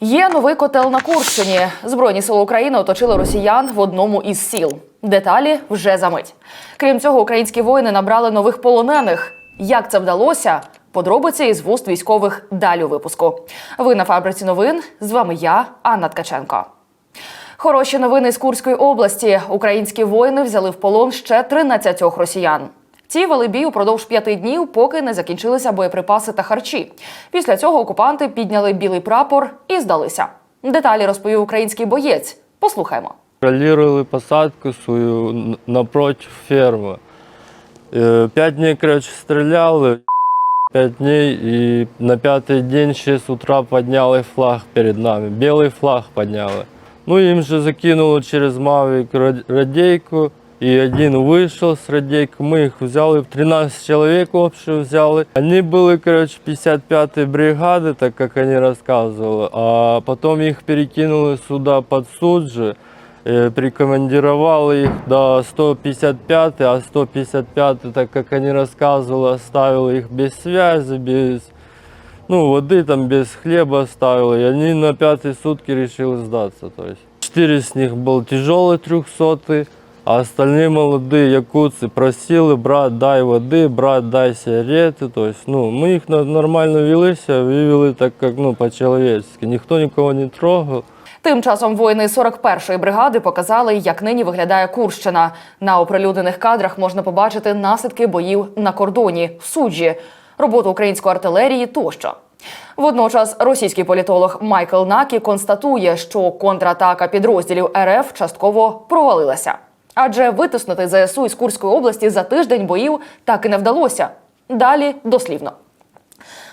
Є новий котел на Курщині. Збройні сили України оточили росіян в одному із сіл. Деталі вже за мить. Крім цього, українські воїни набрали нових полонених. Як це вдалося? Подробиці із вуст військових далі у випуску. Ви на фабриці новин. З вами я, Анна Ткаченко. Хороші новини з Курської області. Українські воїни взяли в полон ще 13 росіян. Ці вели бій упродовж п'яти днів, поки не закінчилися боєприпаси та харчі. Після цього окупанти підняли білий прапор і здалися. Деталі розповів український боєць. Послухаймо. Контролировали посадку свою н- напротив фермы. Э, Пять дней, короче, стрелял, пять дней, и на пятый день, в 6 утра, подняли флаг перед нами. Белый флаг подняли. Ну, им же закинуло через Мавик рад- радейку, и один вышел с радейкой. Мы их взяли, 13 человек общего взяли. Они были, короче, 55-й бригады, так как они рассказывали. А потом их перекинули сюда под суд же. Э, прикомандировал их до 155, а 155, так как они рассказывали, оставил их без связи, без ну, воды, там, без хлеба оставил. И они на пятые сутки решили сдаться. То есть. Четыре с них был тяжелый трехсотый, а остальные молодые якутцы просили, брат, дай воды, брат, дай сигареты. То есть, ну, мы их на- нормально вели себя, вывели так, как, ну, по-человечески. Никто никого не трогал. Тим часом воїни 41-ї бригади показали, як нині виглядає Курщина. На оприлюднених кадрах можна побачити наслідки боїв на кордоні, в суджі, роботу української артилерії тощо. Водночас російський політолог Майкл Накі констатує, що контратака підрозділів РФ частково провалилася. Адже витиснути ЗСУ із Курської області за тиждень боїв так і не вдалося. Далі дослівно.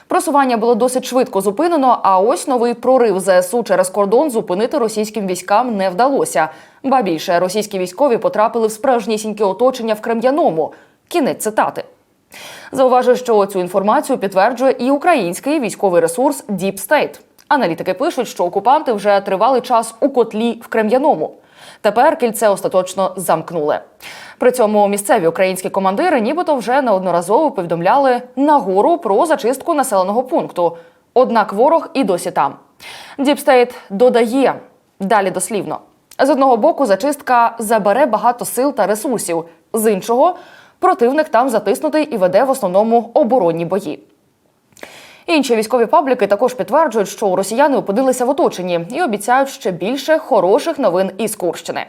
Просування було досить швидко зупинено, а ось новий прорив ЗСУ через кордон зупинити російським військам не вдалося. Ба більше російські військові потрапили в справжнісіньке оточення в Крем'яному. Кінець цитати. Зауважу, що цю інформацію підтверджує і український військовий ресурс Deep State. Аналітики пишуть, що окупанти вже тривалий час у котлі в Крем'яному. Тепер кільце остаточно замкнули. При цьому місцеві українські командири нібито вже неодноразово повідомляли нагору про зачистку населеного пункту. Однак ворог і досі там. Діпстейт додає далі дослівно: з одного боку, зачистка забере багато сил та ресурсів, з іншого противник там затиснутий і веде в основному оборонні бої. Інші військові пабліки також підтверджують, що росіяни опинилися в оточенні і обіцяють ще більше хороших новин із Курщини.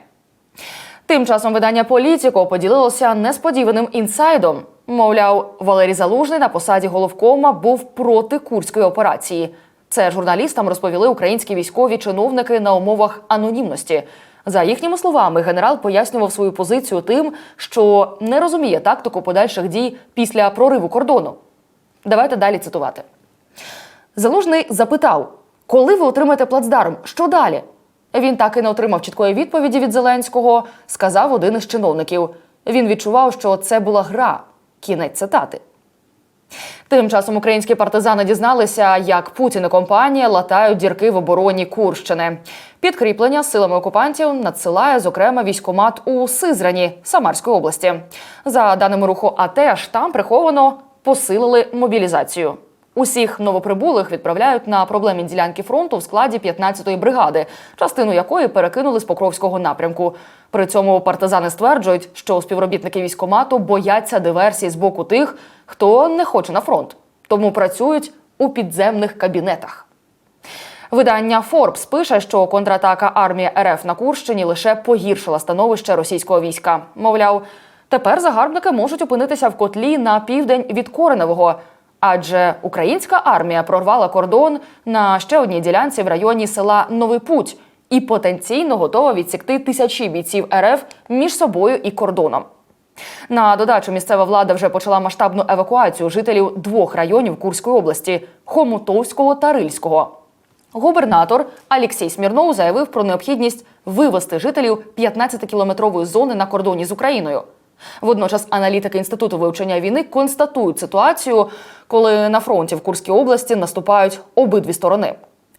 Тим часом видання Політіко поділилося несподіваним інсайдом. Мовляв, Валерій Залужний на посаді головкома був проти курської операції. Це журналістам розповіли українські військові чиновники на умовах анонімності. За їхніми словами, генерал пояснював свою позицію тим, що не розуміє тактику подальших дій після прориву кордону. Давайте далі цитувати. Залужний запитав: коли ви отримаєте плацдарм, що далі? Він так і не отримав чіткої відповіді від Зеленського, сказав один із чиновників. Він відчував, що це була гра. Кінець цитати. Тим часом українські партизани дізналися, як Путін і компанія латають дірки в обороні Курщини. Підкріплення силами окупантів надсилає, зокрема, військомат у Сизрані Самарської області. За даними руху АТЕШ, там приховано посилили мобілізацію. Усіх новоприбулих відправляють на проблемні ділянки фронту в складі 15-ї бригади, частину якої перекинули з Покровського напрямку. При цьому партизани стверджують, що співробітники військомату бояться диверсій з боку тих, хто не хоче на фронт, тому працюють у підземних кабінетах. Видання Forbes пише, що контратака армії РФ на Курщині лише погіршила становище російського війська. Мовляв, тепер загарбники можуть опинитися в котлі на південь від Кореневого. Адже українська армія прорвала кордон на ще одній ділянці в районі села Новий Путь і потенційно готова відсікти тисячі бійців РФ між собою і кордоном. На додачу місцева влада вже почала масштабну евакуацію жителів двох районів Курської області Хомутовського та Рильського. Губернатор Алексій Смірнов заявив про необхідність вивести жителів 15-кілометрової зони на кордоні з Україною. Водночас аналітики інституту вивчення війни констатують ситуацію, коли на фронті в Курській області наступають обидві сторони.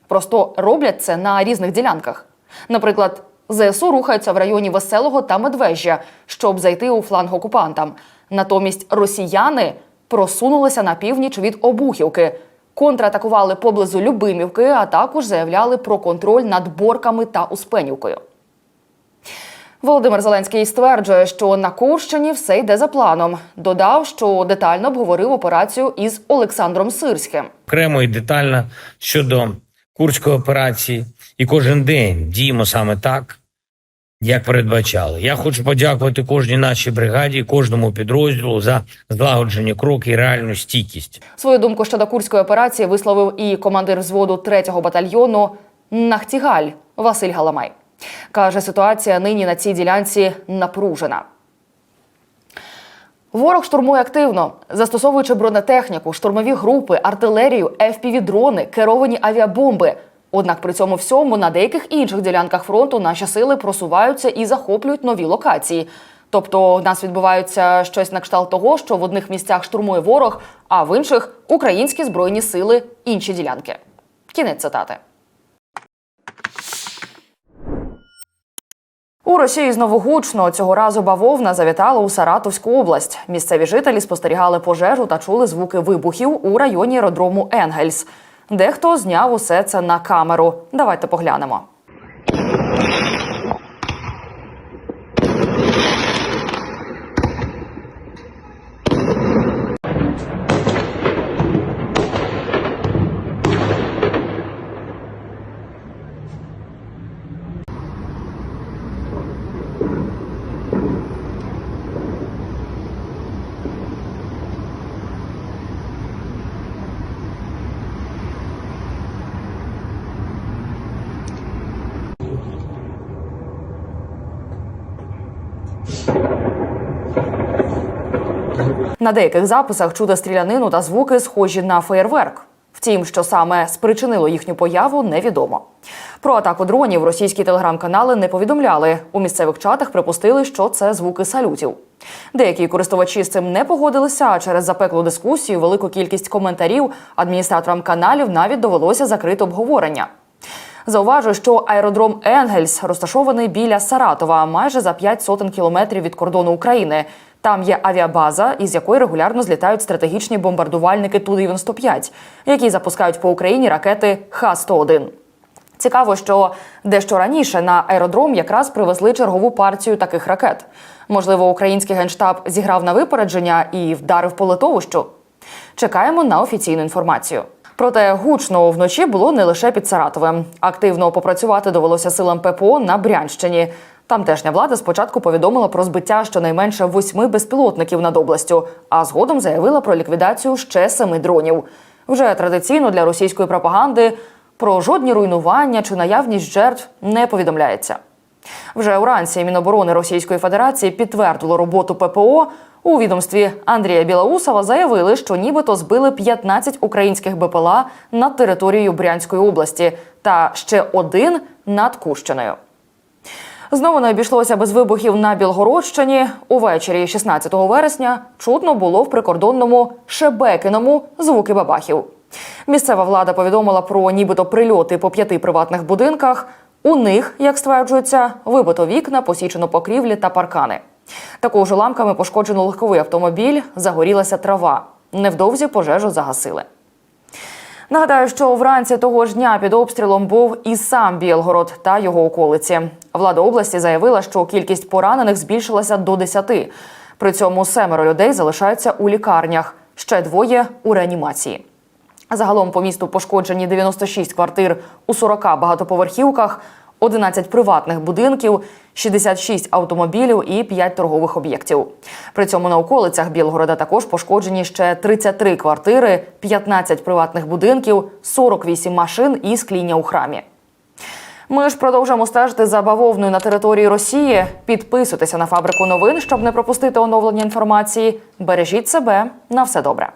Просто роблять це на різних ділянках. Наприклад, ЗСУ рухаються в районі Веселого та Медвежжя, щоб зайти у фланг окупантам. Натомість росіяни просунулися на північ від Обухівки. контратакували поблизу Любимівки, а також заявляли про контроль над Борками та Успенівкою. Володимир Зеленський стверджує, що на Курщині все йде за планом. Додав, що детально обговорив операцію із Олександром Сирським. окремо і детально щодо курської операції, і кожен день діємо саме так, як передбачали. Я хочу подякувати кожній нашій бригаді, кожному підрозділу за злагоджені кроки і реальну стійкість. Свою думку щодо курської операції висловив і командир взводу 3-го батальйону Нахтігаль Василь Галамай. Каже, ситуація нині на цій ділянці напружена. Ворог штурмує активно, застосовуючи бронетехніку, штурмові групи, артилерію, FPV-дрони, керовані авіабомби. Однак при цьому всьому на деяких інших ділянках фронту наші сили просуваються і захоплюють нові локації. Тобто в нас відбувається щось на кшталт того, що в одних місцях штурмує ворог, а в інших українські збройні сили інші ділянки. Кінець цитати. У Росії знову гучно цього разу бавовна завітала у Саратовську область. Місцеві жителі спостерігали пожежу та чули звуки вибухів у районі аеродрому Енгельс. Дехто зняв усе це на камеру. Давайте поглянемо. На деяких записах чути стрілянину та звуки, схожі на феєрверк. Втім, що саме спричинило їхню появу, невідомо. Про атаку дронів російські телеграм-канали не повідомляли. У місцевих чатах припустили, що це звуки салютів. Деякі користувачі з цим не погодилися, а через запеклу дискусію, велику кількість коментарів адміністраторам каналів навіть довелося закрити обговорення. Зауважу, що аеродром Енгельс розташований біля Саратова, майже за 5 сотень кілометрів від кордону України. Там є авіабаза, із якої регулярно злітають стратегічні бомбардувальники Ту-95, які запускають по Україні ракети Х-101. Цікаво, що дещо раніше на аеродром якраз привезли чергову партію таких ракет. Можливо, український генштаб зіграв на випередження і вдарив по литовищу. Чекаємо на офіційну інформацію. Проте гучно вночі було не лише під Саратовим. Активно попрацювати довелося силам ППО на Брянщині. Тамтешня влада спочатку повідомила про збиття щонайменше восьми безпілотників над областю, а згодом заявила про ліквідацію ще семи дронів. Вже традиційно для російської пропаганди про жодні руйнування чи наявність жертв не повідомляється. Вже уранці Міноборони Російської Федерації підтвердило роботу ППО. У відомстві Андрія Білоусова заявили, що нібито збили 15 українських БПЛА над територією Брянської області та ще один над Курщиною. Знову не обійшлося без вибухів на Білгородщині. Увечері 16 вересня чутно було в прикордонному Шебекиному звуки бабахів. Місцева влада повідомила про нібито прильоти по п'яти приватних будинках. У них, як стверджується, вибито вікна, посічено покрівлі та паркани. Також уламками пошкоджено легковий автомобіль, загорілася трава. Невдовзі пожежу загасили. Нагадаю, що вранці того ж дня під обстрілом був і сам Білгород та його околиці. Влада області заявила, що кількість поранених збільшилася до 10. При цьому семеро людей залишаються у лікарнях, ще двоє у реанімації. Загалом по місту пошкоджені 96 квартир у 40 багатоповерхівках, 11 приватних будинків, 66 автомобілів і 5 торгових об'єктів. При цьому на околицях Білгорода також пошкоджені ще 33 квартири, 15 приватних будинків, 48 машин і скління у храмі. Ми ж продовжуємо стежити за бавовною на території Росії. Підписуйтеся на фабрику новин, щоб не пропустити оновлення інформації. Бережіть себе на все добре.